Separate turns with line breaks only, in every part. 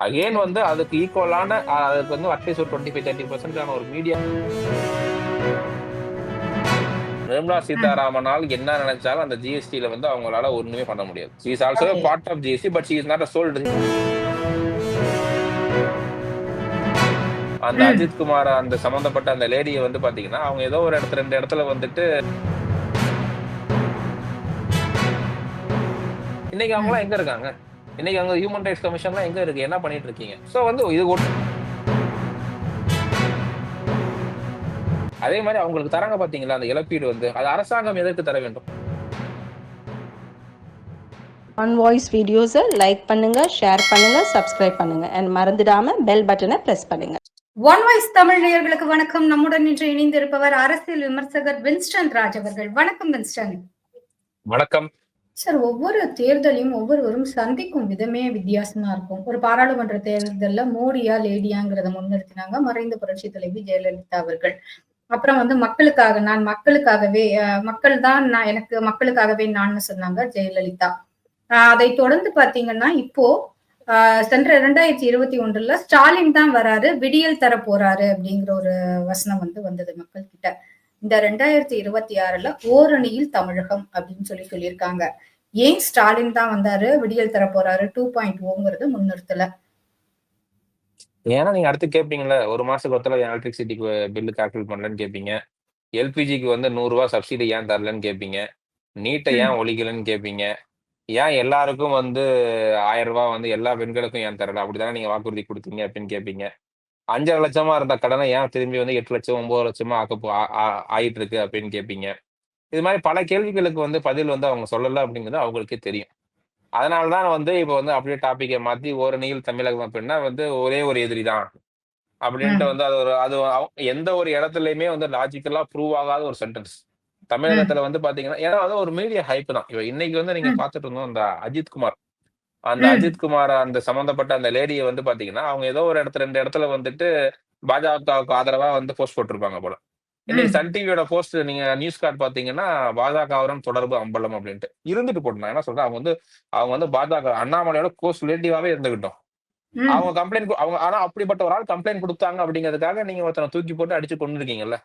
Again வந்து அதுக்கு ஈக்குவலான அதுக்கு வந்து அட்லீஸ்ட் ஒரு டுவெண்ட்டி ஃபைவ் தேர்ட்டி பர்சன்டான ஒரு மீடியா நிர்மலா சீதாராமனால் என்ன நினைச்சாலும் அந்த ஜிஎஸ்டில வந்து அவங்களால ஒண்ணுமே பண்ண முடியாது she is also. Part of GST but she is not a sold அந்த
ம்.
அஜித் குமார் அந்த சம்பந்தப்பட்ட அந்த லேடியை வந்து பாத்தீங்கன்னா அவங்க ஏதோ ஒரு இடத்துல ரெண்டு இடத்துல வந்துட்டு இன்னைக்கு அவங்களாம் எங்க இருக்காங்க இன்னைக்கு அவங்க ஹியூமன் ரைட்ஸ் கமிஷன்லாம் எங்க இருக்கு? என்ன பண்ணிட்டு இருக்கீங்க சோ வந்து இது ஒட்டு- அதே மாதிரி அவங்களுக்கு தராங்க பாத்தீங்களா? அந்த இழப்பீடு வந்து. அது அரசாங்கம் எதற்கு தர வேண்டும்?
ஆன் வாய்ஸ் வீடியோஸை லைக் பண்ணுங்க ஷேர் பண்ணுங்க சப்ஸ்கிரைப் பண்ணுங்க. அண்ட் மறந்துடாம பெல் பட்டனை பிரஸ் பண்ணுங்க.
ஒன் வாய்ஸ் தமிழ் நேயர்களுக்கு வணக்கம். நம்முடன் இன்று இணைந்திருப்பவர் அரசியல் விமர்சகர் வின்ஸ்டன் ராஜ் அவர்கள். வணக்கம் வின்ஸ்டன்
வணக்கம்.
சார் ஒவ்வொரு தேர்தலையும் ஒவ்வொருவரும் சந்திக்கும் விதமே வித்தியாசமா இருக்கும். ஒரு பாராளுமன்ற தேர்தல்ல மோடியா லேடியாங்கிறத முன்னிறுத்தினாங்க. மறைந்த புரட்சி தலைவி ஜெயலலிதா அவர்கள். அப்புறம் வந்து மக்களுக்காக நான் மக்களுக்காகவே மக்கள் தான் நான் எனக்கு மக்களுக்காகவே நான் சொன்னாங்க ஜெயலலிதா. அதை தொடர்ந்து பாத்தீங்கன்னா இப்போ ஆஹ் சென்ற இரண்டாயிரத்தி இருபத்தி ஒன்றுல ஸ்டாலின் தான் வராரு விடியல் தர போறாரு அப்படிங்கிற ஒரு வசனம் வந்து வந்தது மக்கள் கிட்ட இந்த ரெண்டாயிரத்தி இருபத்தி ஆறுல ஓரணியில் தமிழகம் அப்படின்னு சொல்லி சொல்லியிருக்காங்க. ஏன் ஸ்டாலின் தான் வந்தாரு? விடியல் தர போறாரு. டூ பாயிண்ட் ஓங்கிறது முன்னிறுத்தல.
ஏன்னா நீங்க அடுத்து கேட்பீங்கல்ல ஒரு மாசத்துக்கு ஒருத்தல எலக்ட்ரிசிட்டிக்கு பில்லு கால்குலேட் பண்ணலன்னு கேட்பீங்க எல்பிஜிக்கு வந்து நூறு ரூபாய் சப்சிடி ஏன் தரலன்னு கேட்பீங்க நீட்டை ஏன் ஒழிக்கலன்னு கேட்பீங்க ஏன் எல்லாருக்கும் வந்து ஆயிரம் ரூபாய் வந்து எல்லா பெண்களுக்கும் ஏன் தரல? அப்படிதானே நீங்க வாக்குறுதி கொடுத்தீங்க அப்படின்னு கேட்பீங்க அஞ்சரை லட்சமா இருந்த கடனை ஏன் திரும்பி வந்து எட்டு லட்சம் ஒன்பது லட்சமா ஆக்க ஆயிட்டு இருக்கு அப்படின்னு கேட்பீங்க இது மாதிரி பல கேள்விகளுக்கு வந்து பதில் வந்து அவங்க சொல்லல அப்படிங்கிறது அவங்களுக்கே தெரியும். அதனாலதான் வந்து இப்போ வந்து அப்படியே டாபிக்கை மாத்தி ஓரணியில் தமிழகம் அப்படின்னா வந்து ஒரே ஒரு எதிரி தான். அப்படின்ட்டு வந்து அது ஒரு அது எந்த ஒரு இடத்துலயுமே வந்து லாஜிக்கலா ப்ரூவ் ஆகாத ஒரு சென்டென்ஸ் தமிழகத்துல வந்து பாத்தீங்கன்னா ஏன்னா வந்து ஒரு மீடியா ஹைப் தான். இப்போ இன்னைக்கு வந்து நீங்க. பாத்துட்டு இருந்தோம் அந்த அஜித் குமார். அந்த. அஜித் குமார் அந்த சம்பந்தப்பட்ட அந்த லேடியை வந்து பாத்தீங்கன்னா அவங்க ஏதோ ஒரு இடத்துல ரெண்டு இடத்துல வந்துட்டு பாஜகவுக்கு ஆதரவா வந்து போஸ்ட் போட்டிருப்பாங்க போல. இன்னைக்கு. சன் டிவியோட போஸ்ட் நீங்க நியூஸ் கார்டு பாத்தீங்கன்னா பாஜகவுடன் தொடர்பு அம்பலம் அப்படின்ட்டு. இருந்துட்டு போட்டோம் என்ன சொல்றேன்? அவங்க வந்து அவங்க வந்து பாஜக அண்ணாமலையோட கோர்ஸ் ரிலேட்டிவாவே இருந்துகிட்டோம். அவங்க கம்ப்ளைண்ட் அவங்க ஆனா அப்படிப்பட்ட ஒரு ஆள் கம்ப்ளைண்ட் கொடுத்தாங்க அப்படிங்கிறதுக்காக நீங்க ஒருத்தனை தூக்கி போட்டு அடிச்சு கொண்டு இருக்கீங்கல்ல.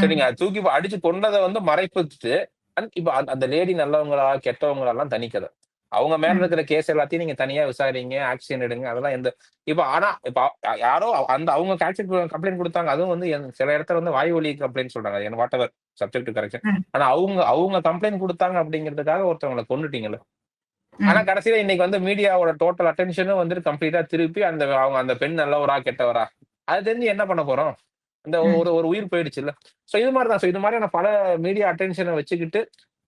சரிங்க. தூக்கி அடிச்சு கொண்டதை வந்து மறைப்பிச்சுட்டு இப்ப அந்த- அந்த லேடி நல்லவங்களா கெட்டவங்களா எல்லாம் தனிக்கதை. அவங்க மேல. இருக்கிற கேஸ் எல்லாத்தையும் நீங்க தனியா விசாரிங்க ஆக்ஷன் எடுங்க அதெல்லாம் எந்த இப்ப ஆனா இப்ப யாரோ அந்த அவங்க கம்ப்ளைண்ட் கொடுத்தாங்க அதுவும் வந்து சில இடத்துல வந்து வாய் ஒலி கம்ப்ளைண்ட் சொல்றாங்க என் வாட் எவர் சப்ஜெக்ட் கரெக்ஷன். ஆனா அவங்க அவங்க கம்ப்ளைண்ட் கொடுத்தாங்க அப்படிங்கிறதுக்காக ஒருத்தவங்களை கொண்டுட்டீங்கல்ல
ம்.
ஆனா கடைசியில இன்னைக்கு வந்து மீடியாவோட டோட்டல் அட்டென்ஷனும் வந்து கம்ப்ளீட்டா திருப்பி அந்த அவங்க அந்த பெண் நல்லவரா கெட்டவரா அது தெரிஞ்சு என்ன பண்ண போறோம் அந்த
ம்.
ஒரு ஒரு உயிர் போயிடுச்சு இல்ல சோ இது மாதிரி தான் சோ இது மாதிரியான பல மீடியா அட்டென்ஷனை வச்சுக்கிட்டு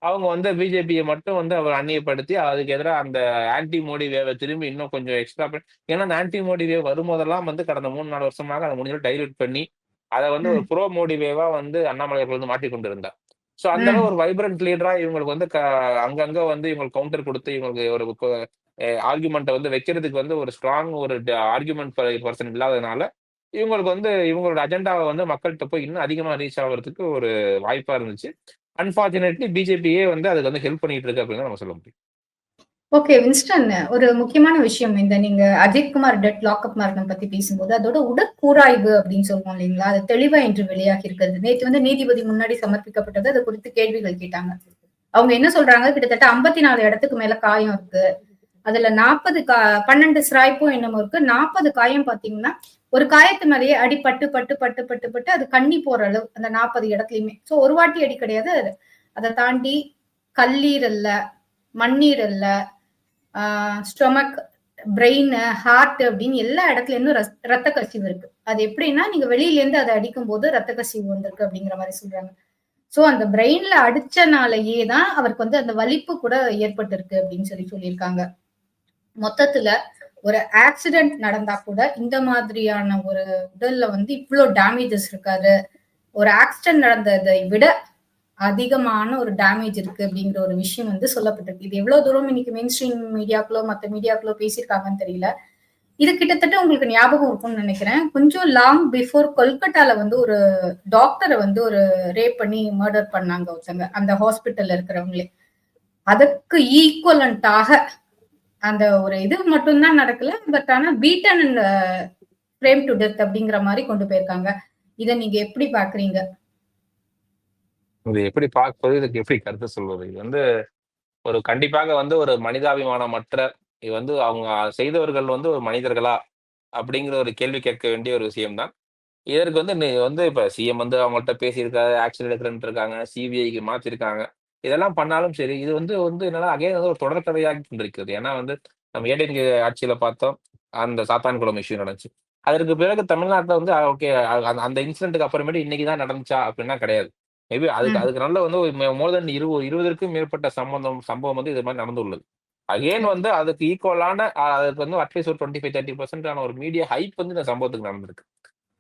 அவங்க வந்து பிஜேபியை மட்டும் வந்து அவர் அந்நியப்படுத்தி அதுக்கு எதிராக அந்த ஆன்டி மோடி வேவை திரும்பி இன்னும் கொஞ்சம் எக்ஸ்ட்ரா ஏன்னா அந்த ஆன்டி மோடி வேவ் வரும்போதெல்லாம் வந்து கடந்த மூணு நாலு வருஷமாக அதை முடிஞ்சு டைல்யூட் பண்ணி அதை வந்து ஒரு. ப்ரோ மோடி வேவா வந்து அண்ணாமலை அவர்கள் வந்து மாட்டி கொண்டு இருந்தார் சோ அந்த. அளவு ஒரு வைப்ரண்ட் லீடரா இவங்களுக்கு வந்து க- அங்கங்க வந்து இவங்களுக்கு கவுண்டர் கொடுத்து இவங்களுக்கு ஒரு ஆர்குமெண்ட்டை வந்து வைக்கிறதுக்கு வந்து ஒரு ஸ்ட்ராங் ஒரு ஆர்குமெண்ட் பர்சன் இல்லாததுனால இவங்களுக்கு வந்து இவங்களோட அஜெண்டாவை வந்து மக்கள்கிட்ட போய் இன்னும் அதிகமா ரீச் ஆகிறதுக்கு ஒரு வாய்ப்பா இருந்துச்சு அன்பார்ச்சுனேட்லி பிஜேபியே வந்து அதுக்கு வந்து ஹெல்ப் பண்ணிட்டு இருக்கு அப்படின்னு நம்ம சொல்ல முடியும்.
ஓகே வின்ஸ்டன் ஒரு முக்கியமான விஷயம். இந்த நீங்க அஜித் குமார் டெட் லாக்அப் மரணம் பத்தி பேசும்போது அதோட உடற்கூராய்வு அப்படின்னு சொல்லுவோம் இல்லைங்களா? அது தெளிவா இன்று வெளியாகி இருக்கிறது. நேற்று வந்து நீதிபதி முன்னாடி சமர்ப்பிக்கப்பட்டது. அது குறித்து கேள்விகள் கேட்டாங்க. அவங்க என்ன சொல்றாங்க? கிட்டத்தட்ட ஐம்பத்தி நாலு இடத்துக்கு மேல காயம் இருக்கு. அதுல நாற்பது கா பன்னெண்டு சிராய்ப்பும் என்னமோ இருக்கு. நாற்பது காயம் பாத்தீங்கன்னா ஒரு காயத்து மேலேயே அடி பட்டு பட்டு பட்டு பட்டு பட்டு அது கண்ணி போற அளவு அந்த நாற்பது இடத்துலயுமே. சோ ஒரு வாட்டி அடி கிடையாது அது. அதை தாண்டி கல்லீர் இல்ல மண்ணீர் மண்ணீரல்ல ஸ்டொமக் பிரெயின் ஹார்ட் அப்படின்னு எல்லா இடத்துல இருந்தும் ரத்த கசிவு இருக்கு. அது எப்படின்னா நீங்க வெளியில இருந்து அதை அடிக்கும் போது ரத்த கசிவு வந்திருக்கு அப்படிங்கிற மாதிரி சொல்றாங்க. சோ அந்த பிரெயின்ல அடிச்சனாலேயே தான் அவருக்கு வந்து அந்த வலிப்பு கூட ஏற்பட்டிருக்கு அப்படின்னு சொல்லி சொல்லியிருக்காங்க. மொத்தத்துல ஒரு ஆக்சிடென்ட் நடந்தா கூட இந்த மாதிரியான ஒரு உடல்ல வந்து இவ்வளோ டேமேஜஸ் இருக்காது. ஒரு ஆக்சிடென்ட் நடந்ததை விட அதிகமான ஒரு டேமேஜ் இருக்கு அப்படிங்கிற ஒரு விஷயம் வந்து சொல்லப்பட்டிருக்கு. இது எவ்வளவு தூரம் இன்னைக்கு மெயின் ஸ்ட்ரீம் மீடியாக்களோ மற்ற மீடியாக்களோ பேசியிருக்காங்கன்னு தெரியல. இது கிட்டத்தட்ட உங்களுக்கு ஞாபகம் இருக்கும்னு நினைக்கிறேன். கொஞ்சம் லாங் பிஃபோர் கொல்கட்டால வந்து ஒரு டாக்டரை வந்து ஒரு ரேப் பண்ணி மர்டர் பண்ணாங்க ஒருத்தங்க. அந்த ஹாஸ்பிட்டல்ல இருக்கிறவங்களே. அதுக்கு ஈக்குவலண்டாக அந்த ஒரு இது மட்டும்தான் நடக்கல. பட் ஆனா beaten and frame to death அப்படிங்கிற மாதிரி கொண்டு போயிருக்காங்க. இதை நீங்க எப்படி பாக்குறீங்க?
இது எப்படி பார்ப்பது இதுக்கு எப்படி கருத்து சொல்வது? இது வந்து ஒரு கண்டிப்பாக வந்து ஒரு மனிதாபிமானமற்ற இது வந்து அவங்க செய்தவர்கள் வந்து ஒரு மனிதர்களா அப்படிங்கிற ஒரு கேள்வி கேட்க வேண்டிய ஒரு விஷயம்தான். இதற்கு வந்து நீ வந்து இப்ப சிஎம் வந்து அவங்கள்ட்ட பேசியிருக்காரு ஆக்ஷன் எடுக்கிறேன்ட்டு இருக்காங்க சிபிஐக்கு மாத்திருக்காங்க. இதெல்லாம் பண்ணாலும் சரி இது வந்து வந்து என்னன்னா அகைன் வந்து ஒரு தொடர்கதையாக கொண்டிருக்கிறது. ஏன்னா வந்து நம்ம ஏடிஎன்கே ஆட்சியில பார்த்தோம் அந்த சாத்தான்குளம் இஷ்யூ நடந்துச்சு. அதற்கு பிறகு தமிழ்நாட்டில் வந்து ஓகே அந்த இன்சிடென்ட்டுக்கு அப்புறமேட்டு இன்னைக்கு தான் நடந்துச்சா அப்படின்னா கிடையாது. மேபி அதுக்கு. அதுக்கு நல்ல வந்து மோர் தென் இருபது இருபதற்கும் மேற்பட்ட சம்பந்தம் சம்பவம் வந்து இது மாதிரி நடந்துள்ளது. அகைன் வந்து அதுக்கு ஈக்குவலான அதுக்கு வந்து அட்லீஸ்ட் ஒரு டுவெண்ட்டி ஃபைவ் தேர்ட்டி பர்சன்டான ஒரு மீடியா ஹைப் வந்து இந்த சம்பவத்துக்கு நடந்திருக்கு.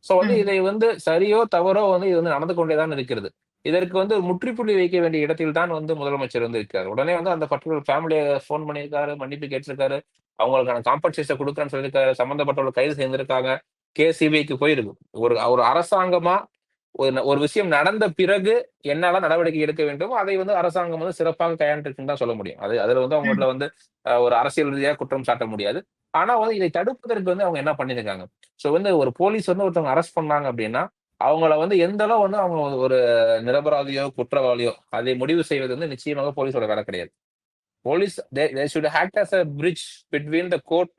ஸோ வந்து. இதை வந்து சரியோ தவறோ வந்து இது வந்து நடந்து கொண்டே தான் இருக்கிறது. இதற்கு வந்து முற்றுப்புள்ளி வைக்க வேண்டிய இடத்தில் தான் வந்து முதலமைச்சர் வந்து இருக்காரு உடனே வந்து அந்த பர்டிகுலர் ஃபேமிலியை ஃபோன் பண்ணியிருக்காரு மன்னிப்பு கேட்டிருக்காரு. அவங்களுக்கான காம்பன்சேஷன் கொடுக்குறேன்னு சொல்லியிருக்காரு. சம்பந்தப்பட்டவர்கள் கைது செய்திருக்காங்க. கே சிபிஐக்கு போயிருக்கு ஒரு ஒரு அரசாங்கமா ஒரு ஒரு விஷயம் நடந்த பிறகு என்னெல்லாம் நடவடிக்கை எடுக்க வேண்டும் அதை வந்து அரசாங்கம் வந்து சிறப்பாக கையாண்டிருக்குன்னு தான் சொல்ல முடியும். அது அதுல வந்து அவங்கள வந்து ஒரு அரசியல் ரீதியாக குற்றம் சாட்ட முடியாது. ஆனா வந்து இதை தடுப்பதற்கு வந்து அவங்க என்ன பண்ணிருக்காங்க சோ வந்து ஒரு போலீஸ் வந்து ஒருத்தவங்க அரெஸ்ட் பண்ணாங்க அப்படின்னா அவங்கள வந்து எந்த அளவு வந்து அவங்க ஒரு நிரபராதியோ குற்றவாளியோ அதை முடிவு செய்வது வந்து நிச்சயமாக போலீஸோட வேலை கிடையாது. Police should act as a bridge between the court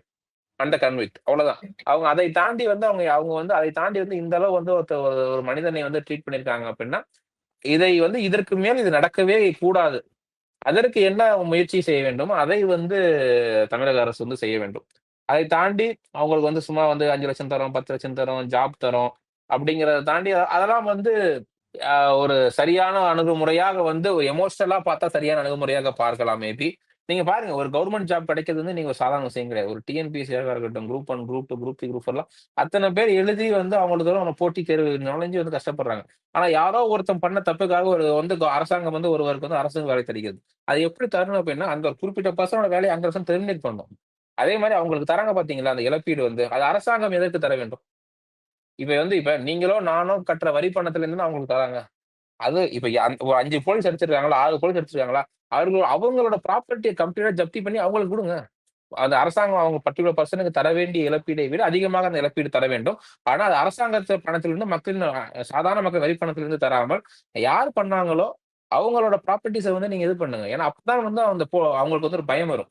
and the convict அவ்வளவுதான். அவங்க அதை தாண்டி வந்து அவங்க அவங்க வந்து அதை தாண்டி வந்து இந்த அளவு வந்து ஒருத்த ஒரு மனிதனை வந்து ட்ரீட் பண்ணியிருக்காங்க அப்படின்னா இதை வந்து இதற்கு மேல் இது நடக்கவே கூடாது. அதற்கு என்ன முயற்சி செய்ய வேண்டுமோ அதை வந்து தமிழக அரசு வந்து செய்ய வேண்டும். அதை தாண்டி அவங்களுக்கு வந்து சும்மா வந்து அஞ்சு லட்சம் தரோம் பத்து லட்சம் தரோம் ஜாப் தரோம் அப்படிங்கறத தாண்டி அதெல்லாம் வந்து ஆஹ், ஒரு சரியான அணுகுமுறையாக வந்து ஒரு எமோஷனலா பார்த்தா சரியான அணுகுமுறையாக பார்க்கலாம் மேபி நீங்க பாருங்க ஒரு கவர்மெண்ட் ஜாப் கிடைக்கிறது வந்து நீங்க சாதாரண விஷயம் கிடையாது. ஒரு டிஎன்பிசியாக இருக்கட்டும் group one group two group three group எல்லாம் அத்தனை பேர் எழுதி வந்து அவங்களுக்கு அவங்க போட்டி தேர்வு நுழைஞ்சு வந்து கஷ்டப்படுறாங்க. ஆனா யாரோ ஒருத்தன் பண்ண தப்புக்காக ஒரு வந்து அரசாங்கம் வந்து ஒருவருக்கு வந்து அரசு வேலை தெரிகிறது அது எப்படி தரணும் அப்படின்னா அந்த ஒரு குறிப்பிட்ட பர்சனோட வேலையை அந்த அரசு டெர்மினேட் பண்ணும். அதே மாதிரி அவங்களுக்கு தராங்க பாத்தீங்களா அந்த இழப்பீடு வந்து. அது அரசாங்கம் எதற்கு தர வேண்டும்? இப்ப வந்து இப்ப நீங்களோ நானோ கட்டுற வரி பணத்துல இருந்து தான் அவங்களுக்கு தராங்க. அது இப்ப ஒரு அஞ்சு போலீஸ் அடிச்சிருக்காங்களா ஆறு போலீஸ் அடிச்சிருக்காங்களா அவர்கள் அவங்களோட ப்ராப்பர்ட்டியை கம்ப்ளீட்டா ஜப்தி பண்ணி அவங்களுக்கு கொடுங்க. அந்த அரசாங்கம் அவங்க பர்டிகுலர் பர்சனுக்கு தர வேண்டிய இழப்பீடை விட அதிகமாக அந்த இழப்பீடு தர வேண்டும். ஆனா அது அரசாங்கத்து பணத்திலிருந்து மக்களின் சாதாரண மக்கள் வரி பணத்திலிருந்து தராமல் யார் பண்ணாங்களோ அவங்களோட ப்ராப்பர்ட்டிஸை வந்து நீங்க இது பண்ணுங்க. ஏன்னா அப்பதான் வந்து அந்த போ- அவங்களுக்கு வந்து ஒரு பயம் வரும்.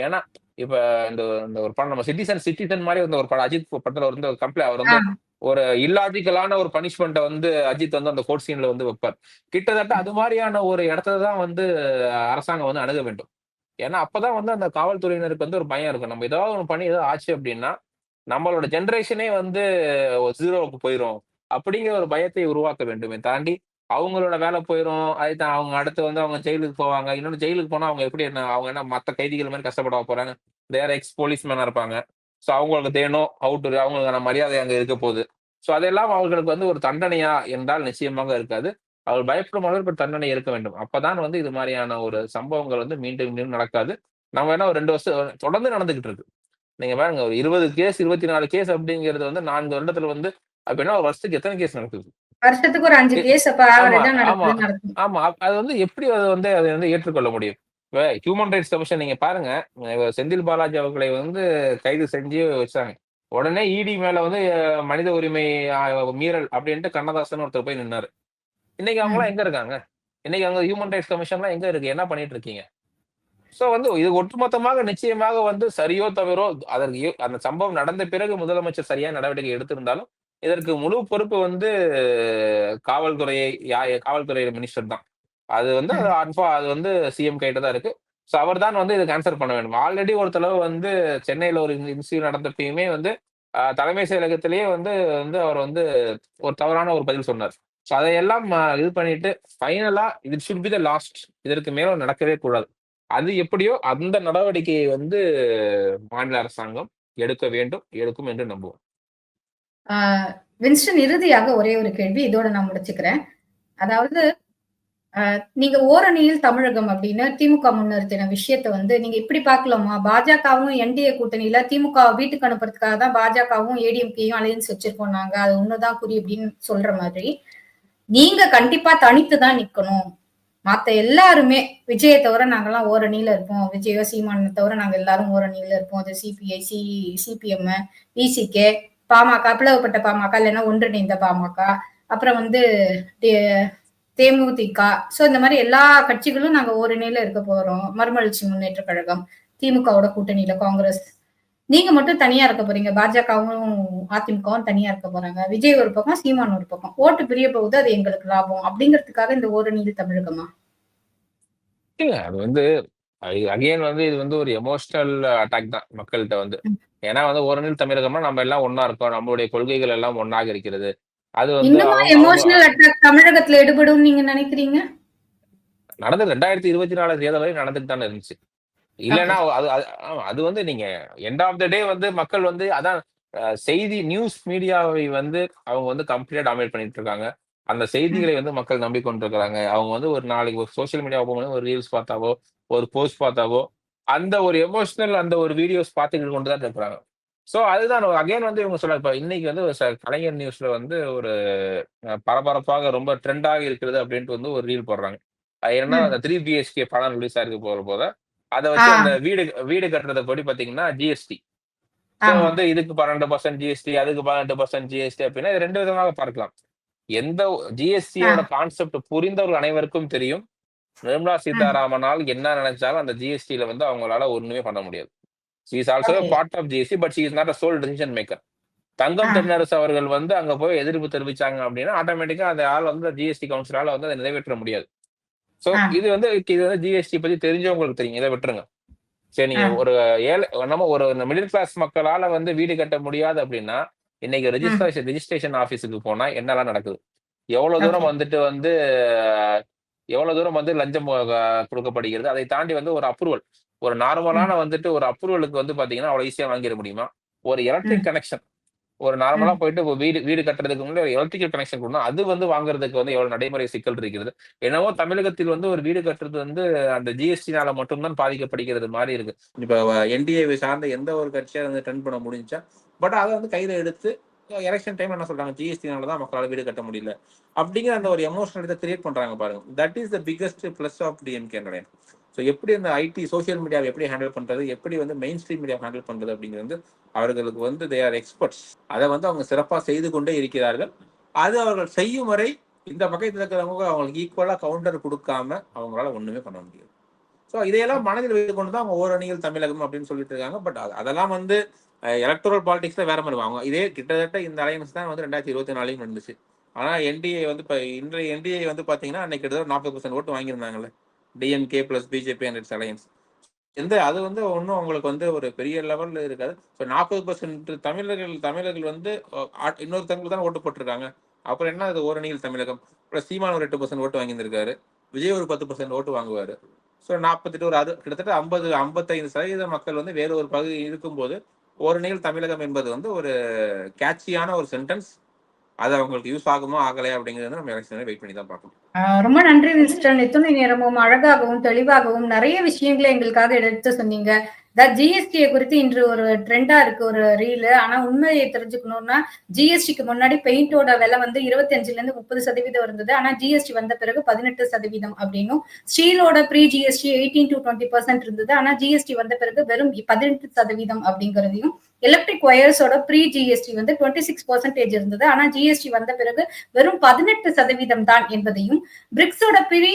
ஏன்னா இப்ப இந்த இந்த ஒரு படம் நம்ம சிட்டிசன் சிட்டிசன் மாதிரி வந்து ஒரு படம் அஜித் படத்துல வந்து ஒரு கம்ப்ளைண்ட் அவர் வந்து ஒரு இல்லாஜிக்கலான ஒரு பனிஷ்மெண்ட்டை வந்து அஜித் வந்து அந்த கோர்ட் சீன்ல வந்து வைப்பார். கிட்டத்தட்ட அது மாதிரியான ஒரு இடத்துல தான் வந்து அரசாங்கம் வந்து அணுக வேண்டும். ஏன்னா அப்பதான் வந்து அந்த காவல்துறையினருக்கு வந்து ஒரு பயம் இருக்கும். நம்ம ஏதாவது ஒன்று பண்ணி ஏதாவது ஆச்சு அப்படின்னா நம்மளோட ஜென்ரேஷனே வந்து ஜீரோவுக்கு போயிடும் அப்படிங்கிற ஒரு பயத்தை உருவாக்க வேண்டுமே தாண்டி அவங்களோட வேலை போயிடும் அது தான் அவங்க அடுத்து வந்து அவங்க ஜெயிலுக்கு போவாங்க. இன்னொன்று ஜெயிலுக்கு போனா அவங்க எப்படி என்ன அவங்க என்ன மற்ற கைதிகள் மாதிரி கஷ்டப்பட போறாங்க? வேற எக்ஸ் போலீஸ்மேனா இருப்பாங்க. ஸோ அவங்களுக்கு தேனும் அவுட் அவங்களுக்கான மரியாதை அங்க இருக்க போகுது. ஸோ அதெல்லாம் அவர்களுக்கு வந்து ஒரு தண்டனையா என்றால் நிச்சயமாக இருக்காது. அவர் பயப்படும் அளவுக்கு ஒரு தண்டனை இருக்க வேண்டும். அப்பதான் வந்து இது மாதிரியான ஒரு சம்பவங்கள் வந்து மீண்டும் மீண்டும் நடக்காது. நம்ம வேணா ஒரு ரெண்டு வருஷம் தொடர்ந்து நடந்துகிட்டு இருக்கு. நீங்க பாருங்க ஒரு இருபது கேஸ் இருபத்தி நாலு கேஸ் அப்படிங்கிறது வந்து நான்கு வருடத்துல வந்து அப்படின்னா ஒரு வருஷத்துக்கு எத்தனை கேஸ் நடக்குது?
வருஷத்துக்கு ஒரு அஞ்சு கேஸ்
ஆமா, ஆமா. அது வந்து எப்படி அதை வந்து அதை வந்து ஏற்றுக்கொள்ள முடியும்? இப்ப ஹியூமன் ரைட்ஸ் கமிஷன் நீங்க பாருங்க. செந்தில் பாலாஜி அவர்களை வந்து கைது செஞ்சு வச்சாங்க உடனே இடி மேல வந்து மனித உரிமை மீறல் அப்படின்ட்டு கண்ணதாசன் ஒருத்தர் போய் நின்னாரு. இன்னைக்கு அவங்களாம் எங்க இருக்காங்க? இன்னைக்கு அங்க ஹியூமன் ரைட்ஸ் கமிஷன்லாம் எங்க இருக்கு? என்ன பண்ணிட்டு இருக்கீங்க? சோ வந்து இது ஒட்டுமொத்தமாக நிச்சயமாக வந்து சரியோ தவறோ அதற்கு அந்த சம்பவம் நடந்த பிறகு முதலமைச்சர் சரியான நடவடிக்கை எடுத்திருந்தாலும் இதற்கு முழு பொறுப்பு வந்து காவல்துறையை யா- காவல்துறை மினிஸ்டர் தான். அது வந்து அது அன்பா அது வந்து சிஎம் கைட்ட தான் இருக்கு. ஸோ அவர் தான் வந்து இதுக்கு ஆன்சர் பண்ண வேண்டும்? ஆல்ரெடி ஒரு தடவை வந்து சென்னையில ஒரு இன்சியூ நடந்தப்பயுமே வந்து தலைமை செயலகத்திலேயே வந்து வந்து அவர் வந்து ஒரு தவறான ஒரு பதில் சொன்னார். ஸோ அதையெல்லாம் இது பண்ணிட்டு ஃபைனலா இது ஷுட் பி த லாஸ்ட் இதற்கு மேல நடக்கவே கூடாது. அது எப்படியோ அந்த நடவடிக்கையை வந்து மாநில அரசாங்கம் எடுக்க வேண்டும் எடுக்கும் என்று நம்புவோம்.
வின்ஸ்டன் இறுதியாக ஒரே ஒரு கேள்வி இதோட நான் முடிச்சுக்கிறேன். அதாவது நீங்க ஓரணியில் தமிழகம் அப்படின்னு திமுக முன்னிறுத்தின விஷயத்தை வந்து நீங்க இப்படி பார்க்கலாமா? பாஜகவும் என்டிஏ கூட்டணியில திமுக வீட்டுக்கு அனுப்புறதுக்காக தான் பாஜகவும் ஏடிஎம்கேயும் அலையன்ஸ் வச்சிருக்கோம் நாங்க. அது ஒண்ணுதான் குறி அப்படின்னு சொல்ற மாதிரி. நீங்க கண்டிப்பா தனித்து தான் நிக்கணும். மத்த எல்லாருமே விஜயை தவிர நாங்கெல்லாம் ஓரணியில இருப்போம். விஜயோ சீமானை தவிர நாங்க எல்லாரும் ஓரணியில இருப்போம். அது சிபிஐ சி சிபிஎம் விசிகே பாமக பிளவுபட்ட பாமக இல்லைன்னா ஒன்றிணைந்த பாமக. அப்புறம் வந்து தேமுதிக. சோ இந்த மாதிரி எல்லா கட்சிகளும் நாங்க ஓரணியில இருக்க போறோம். மறுமலர்ச்சி முன்னேற்ற கழகம் திமுகவோட கூட்டணியில காங்கிரஸ். நீங்க மட்டும் தனியா இருக்க போறீங்க. பாஜகவும் அதிமுகவும் தனியா இருக்க போறாங்க. விஜய் ஒரு பக்கம் சீமான் ஒரு பக்கம். ஓட்டு பிரிய போகுது அது எங்களுக்கு லாபம். அப்படிங்கிறதுக்காக இந்த ஓரணியில் தமிழகமா?
இல்ல அது வந்து அகைன் வந்து இது வந்து ஒரு எமோஷனல் அட்டாக் தான் மக்கள்கிட்ட வந்து. ஏன்னா வந்து ஒரு நில் தமிழகமா நம்ம எல்லாம் ஒண்ணா இருக்கோம். நம்மளுடைய கொள்கைகள் எல்லாம் ஒண்ணாக இருக்கிறது. அது வந்து
தமிழகத்துல எடுபடும் நீங்க நினைக்கிறீங்க?
நடந்தது ரெண்டாயிரத்தி இருபத்தி நாலு தேர்தல் வரை நடந்துட்டு தானே இருந்துச்சு. இல்லைன்னா அது அது வந்து நீங்க எண்ட் ஆஃப் த டே வந்து மக்கள் வந்து அதான் செய்தி நியூஸ் மீடியாவை வந்து அவங்க வந்து கம்ப்ளீட்டா டாமினேட் பண்ணிட்டு இருக்காங்க. அந்த செய்திகளை வந்து மக்கள் நம்பிக்கொண்டிருக்கிறாங்க. அவங்க வந்து ஒரு நாளைக்கு ஒரு சோஷியல் மீடியா பண்ணி ஒரு ரீல்ஸ் பார்த்தாவோ ஒரு போஸ்ட் பார்த்தாவோ அந்த ஒரு எமோஷனல் அந்த ஒரு வீடியோஸ் பார்த்துக்கிட்டு கொண்டு தான் இருக்கிறாங்க ஸோ அதுதான் அகைன் வந்து இவங்க சொல்ல இப்போ இன்னைக்கு வந்து ஒரு ச- கலைஞர் நியூஸ்ல வந்து ஒரு அஹ், பரபரப்பாக ரொம்ப ட்ரெண்டாக இருக்கிறது அப்படின்ட்டு வந்து ஒரு ரீல் போடுறாங்க. அது என்னன்னா
ம்.
அந்த த்ரீ பிஹெச்கே படம் ரிலீஸ் ஆயிருக்கு போற போத அதை வச்சு. அந்த வீடு வீடு கட்டுறத படி பாத்தீங்கன்னா ஜிஎஸ்டி ஸோ
ஆமா.
வந்து இதுக்கு பன்னெண்டு பர்சன்ட் ஜிஎஸ்டி அதுக்கு பன்னெண்டு பர்சன்ட் ஜிஎஸ்டி அப்படின்னா இது ரெண்டு விதமாக பார்க்கலாம். எந்த ஜிஎஸ்டியோட கான்செப்ட் புரிந்தவர்கள் அனைவருக்கும் தெரியும். நிர்மலா சீதாராமனால் என்ன நினைச்சாலும் அந்த ஜிஎஸ்டில வந்து அவங்களால ஒண்ணுமே பண்ண முடியாது. She is also. Part of GST but she is not a sole decision maker Thangam. Thennarasu அவர்கள் வந்து அங்க போய் எதிர்ப்பு தெரிவிச்சாங்க அப்படின்னா ஆட்டோமேட்டிக்கா அந்த ஆள் வந்து ஜிஎஸ்டி கவுன்சிலால வந்து அதை நிறைவேற்ற முடியாது சோ. இது வந்து இது வந்து ஜிஎஸ்டி பத்தி தெரிஞ்சவங்களுக்கு தெரியும் இதை விட்டுருங்க சரி நீங்க. ஒரு ஏழை நம்ம ஒரு மிடில் கிளாஸ் மக்களால வந்து வீடு கட்ட முடியாது அப்படின்னா இன்னைக்கு ரெஜிஸ்ட்ரேஷன் ரெஜிஸ்ட்ரேஷன் ஆபீஸுக்கு போனா என்னெல்லாம் நடக்குது எவ்வளவு தூரம். வந்துட்டு வந்து எவ்வளவு தூரம் வந்து லஞ்சம் கொடுக்கப்படுகிறது அதை தாண்டி வந்து ஒரு அப்ரூவல் ஒரு நார்மலான வந்துட்டு ஒரு அப்ரூவலுக்கு வந்து பாத்தீங்கன்னா அவ்வளவு ஈஸியா வாங்கிட முடியுமா? ஒரு எலக்ட்ரிக் கனெக்ஷன் ஒரு நார்மலா போயிட்டு வீடு வீடு கட்டுறதுக்கு முன்னாடி ஒரு எலக்ட்ரிக்கல் கனெக்ஷன் கொடுக்கணும் அது வந்து வாங்குறதுக்கு வந்து எவ்வளவு நடைமுறை சிக்கல் இருக்கிறது என்னவோ தமிழகத்தில் வந்து ஒரு வீடு கட்டுறது வந்து அந்த ஜிஎஸ்டினால மட்டும்தான் பாதிக்கப்படுகிறது மாதிரி இருக்கு. இப்ப என்டிஏ சார்ந்த எந்த ஒரு கட்சியா வந்து ட்ரெண்ட் பண்ண முடிஞ்சா பட் அதை வந்து கையில எடுத்து எலெக்ஷன் டைம் என்ன சொல்றாங்க? ஜிஎஸ்டினால தான் மக்களால் வீடு கட்ட முடியல. அப்படிங்கிற அந்த ஒரு எமோஷனல் இதை கிரியேட் பண்றாங்க பாருங்க. That is the biggest plus of DMK நினைக்கிறேன் ஸோ எப்படி அந்த ஐடி சோஷியல் மீடியாவை எப்படி ஹேண்டில் பண்றது? எப்படி வந்து மெயின் ஸ்ட்ரீம் மீடியா ஹேண்டில் பண்றது அப்படிங்கிறது வந்து அவர்களுக்கு வந்து தே ஆர் எக்ஸ்பர்ட்ஸ் அதை வந்து அவங்க சிறப்பாக செய்து கொண்டே இருக்கிறார்கள். அது அவர்கள் செய்யும் வரை இந்த பக்கத்தில் இருக்கிறவங்க அவங்களுக்கு ஈக்குவலாக கவுண்டர் கொடுக்காம அவங்களால ஒன்றுமே பண்ண முடியாது. ஸோ இதையெல்லாம் மனதில் வைத்துக்கொண்டு தான் அவங்க ஓரணியில் தமிழகம் அப்படின்னு சொல்லிட்டு இருக்காங்க. பட் அதெல்லாம் வந்து எலக்ட்ரல் பாலிடிக்ஸ்ல வேற மாதிரி அவங்க இதே கிட்டத்தட்ட இந்த அலையன்ஸ் தான் வந்து ரெண்டாயிரத்தி இருபத்தி நாலையும் நடந்துச்சு. ஆனா என்டிஏ வந்து இப்போ இன்றைய என்டிஏ வந்து பாத்தீங்கன்னா அன்னைக்கு கிட்டத்தட்ட நாற்பது பர்சன்ட் ஓட்டு வாங்கியிருந்தாங்கல்ல. DMK plus BJP and its alliance எந்த அது வந்து ஒன்றும் அவங்களுக்கு வந்து ஒரு பெரிய லெவல்ல இருக்காது. ஸோ நாற்பது பர்சன்ட் தமிழர்கள் தமிழர்கள் வந்து அஹ், இன்னொருத்தவங்களுக்கு தான் ஓட்டு போட்டிருக்காங்க. அப்புறம் என்ன அது ஓரணியில் தமிழகம்? ப்ளஸ் சீமான் ஒரு எட்டு பர்சன்ட் ஓட்டு வாங்கியிருந்திருக்காரு. விஜய் ஒரு பத்து பர்சன்ட் ஓட்டு வாங்குவார். ஸோ நாற்பத்தெட்டு ஒரு அது கிட்டத்தட்ட ஐம்பது ஐம்பத்தைந்து சதவீத மக்கள் வந்து வேற ஒரு பகுதி இருக்கும்போது ஒரு நிகழ் தமிழகம் என்பது வந்து ஒரு கேட்சியான ஒரு சென்டென்ஸ் அது அவங்களுக்கு யூஸ் ஆகுமோ ஆகலையா அப்படிங்கிறது நம்ம வெயிட் பண்ணி தான் பார்க்கணும்.
ரொம்ப நன்றி மிஸ்டர். இத்துணை நேரமும் அழகாகவும் தெளிவாகவும் நிறைய விஷயங்களை எங்களுக்காக எடுத்து சொன்னீங்க. ஜிஎஸ்டியை குறித்து இன்று ஒரு ட்ரெண்டா இருக்கு ஒரு ரீல் ஆனா உண்மையை தெரிஞ்சுக்கணும்னா ஜிஎஸ்டிக்கு முன்னாடி பெயிண்டோட விலை வந்து இருபத்தி அஞ்சுல இருந்து முப்பது சதவீதம் இருந்தது. ஆனா ஜிஎஸ்டி வந்த பிறகு பதினெட்டு சதவீதம் அப்படின்னும். ஸ்டீலோட pre GST eighteen to twenty percent இருந்தது. ஆனா ஜிஎஸ்டி வந்த பிறகு வெறும் பதினெட்டு சதவீதம் அப்படிங்கிறதையும் எலக்ட்ரிக் ஒயர்ஸோட ப்ரீ ஜிஎஸ்டி வந்து டுவெண்ட்டி சிக்ஸ் பர்சன்டேஜ் இருந்தது. ஆனா ஜிஎஸ்டி வந்த பிறகு வெறும் பதினெட்டு சதவீதம் தான் என்பதையும் பிரிக்ஸோட ப்ரீ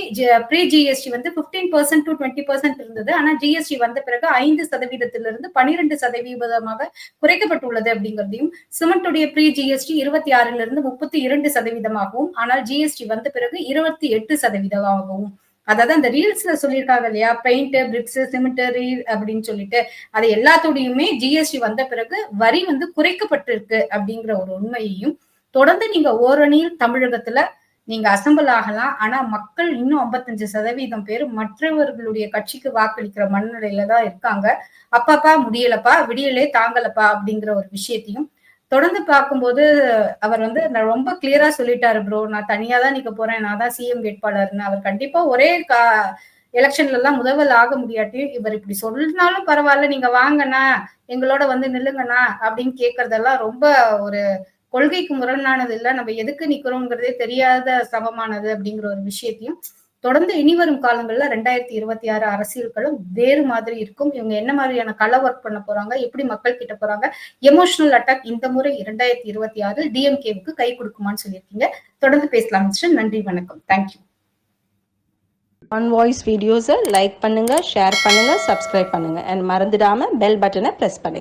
ப்ரீ ஜிஎஸ்டி வந்து fifteen percent to twenty percent இருந்தது. ஆனா ஜிஎஸ்டி வந்த பிறகு ஐந்து சதவீதத்திலிருந்து பனிரெண்டு சதவீதமாக குறைக்கப்பட்டுள்ளது அப்படிங்கிறதையும் சிமெண்டுடைய ப்ரீ ஜிஎஸ்டி இருபத்தி ஆறுல இருந்து முப்பத்தி இரண்டு சதவீதமாகவும் ஆனால் ஜிஎஸ்டி வந்த பிறகு இருபத்தி எட்டு சதவீதமாகவும். அதாவது அந்த ரீல்ஸ்ல சொல்லியிருக்காங்க இல்லையா? பெயிண்ட் பிரிக்ஸ் சிமெண்ட் ரீல் அப்படின்னு சொல்லிட்டு. அது எல்லாத்தோடையுமே ஜிஎஸ்டி வந்த பிறகு வரி வந்து குறைக்கப்பட்டிருக்கு அப்படிங்கிற ஒரு உண்மையையும் தொடர்ந்து நீங்க ஓரணியில் தமிழகத்துல நீங்க அசம்பிள் ஆகலாம். ஆனா மக்கள் இன்னும் ஐம்பத்தஞ்சு சதவீதம் பேர் மற்றவர்களுடைய கட்சிக்கு வாக்களிக்கிற மனநிலையில தான் இருக்காங்க. அப்பாப்பா முடியலப்பா விடியலே தாங்கலப்பா அப்படிங்கிற ஒரு விஷயத்தையும் தொடர்ந்து பார்க்கும்போது அவர் வந்து நான் ரொம்ப கிளியரா சொல்லிட்டாரு ப்ரோ நான் தனியா தான் நிக்க போறேன். நான் தான் சிஎம் வேட்பாளர்னு. அவர் கண்டிப்பா ஒரே கா எலெக்ஷன்ல எல்லாம் முதல்வர் ஆக முடியாட்டி இவர் இப்படி சொன்னாலும் பரவாயில்ல. நீங்க வாங்கண்ணா. எங்களோட வந்து நில்லுங்கண்ணா அப்படின்னு கேக்குறதெல்லாம் ரொம்ப ஒரு கொள்கைக்கு முரணானது இல்லை. நம்ம எதுக்கு நிக்கிறோங்கிறதே தெரியாத சமமானது அப்படிங்கிற ஒரு விஷயத்தையும் தொடர்ந்து இனி வரும் காலங்கள்ல ரெண்டாயிரத்தி இருபத்தி ஆறு அரசியல்களும் வேறு மாதிரி இருக்கும். இவங்க என்ன மாதிரியான கள ஒர்க் பண்ண போறாங்க எப்படி மக்கள் கிட்ட போறாங்க எமோஷனல் அட்டாக் இந்த முறை இரண்டாயிரத்தி இருபத்தி ஆறு டிஎம்கேவுக்கு கை கொடுக்குமான்னு சொல்லியிருக்கீங்க. தொடர்ந்து பேசலாம் நன்றி வணக்கம். தேங்க்யூ
ஆன் வாய்ஸ் வீடியோஸை லைக் பண்ணுங்கள் ஷேர் பண்ணுங்கள் சப்ஸ்கிரைப் பண்ணுங்க. அண்ட் மறந்துடாமல் பெல் பட்டனை ப்ரெஸ் பண்ணுங்கள்